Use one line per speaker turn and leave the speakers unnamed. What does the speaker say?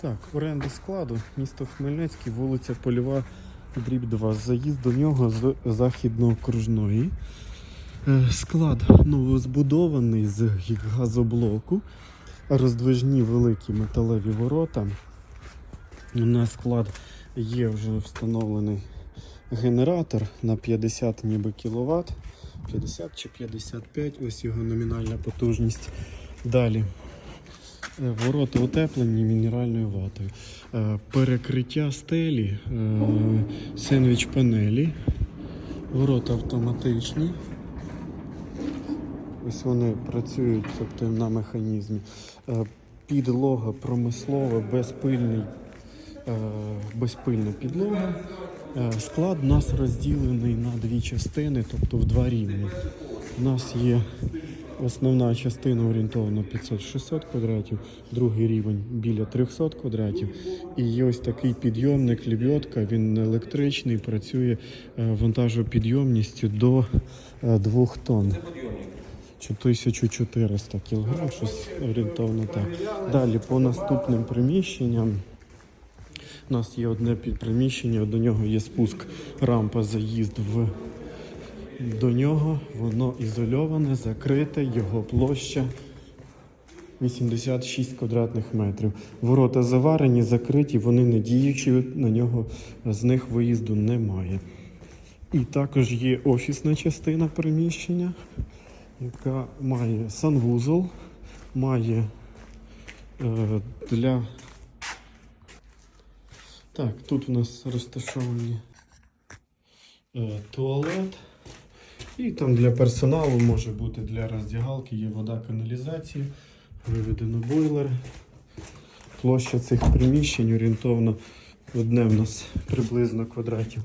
Так, оренда складу, місто Хмельницький, вулиця Польова, дріб 2. Заїзд до нього з західно-окружної. Е, Склад новозбудований з газоблоку. Роздвижні великі металеві ворота. На склад є вже встановлений генератор на 50 ніби кВт. 50 чи 55, ось його номінальна потужність. Далі. Е, Ворота утеплені мінеральною ватою. Е, Перекриття стелі, е, сендвіч панелі. Ворота автоматичні. Ось вони працюють тобто, на механізмі. Підлога промислова, безпильний, безпильна підлога. Склад у нас розділений на дві частини, тобто в два рівні. У нас є основна частина орієнтовно 500-600 квадратів, другий рівень біля 300 квадратів. І є ось такий підйомник лебідка, він електричний, працює е, вантажопідйомністю до 2 тонн. 1400 кг, щось орієнтовно так. Далі по наступним приміщенням. У нас є одне приміщення, до нього є спуск, рампа, заїзд в до нього. Воно ізольоване, закрите, його площа 86 квадратних метрів. Ворота заварені, закриті, вони не діючі, на нього з них виїзду немає. І також є офісна частина приміщення, яка має санвузол, має е, для так, тут у нас розташовані е, туалет. І там для персоналу може бути для роздягалки, є вода каналізації, виведено бойлер. Площа цих приміщень орієнтовно одне в нас приблизно квадратів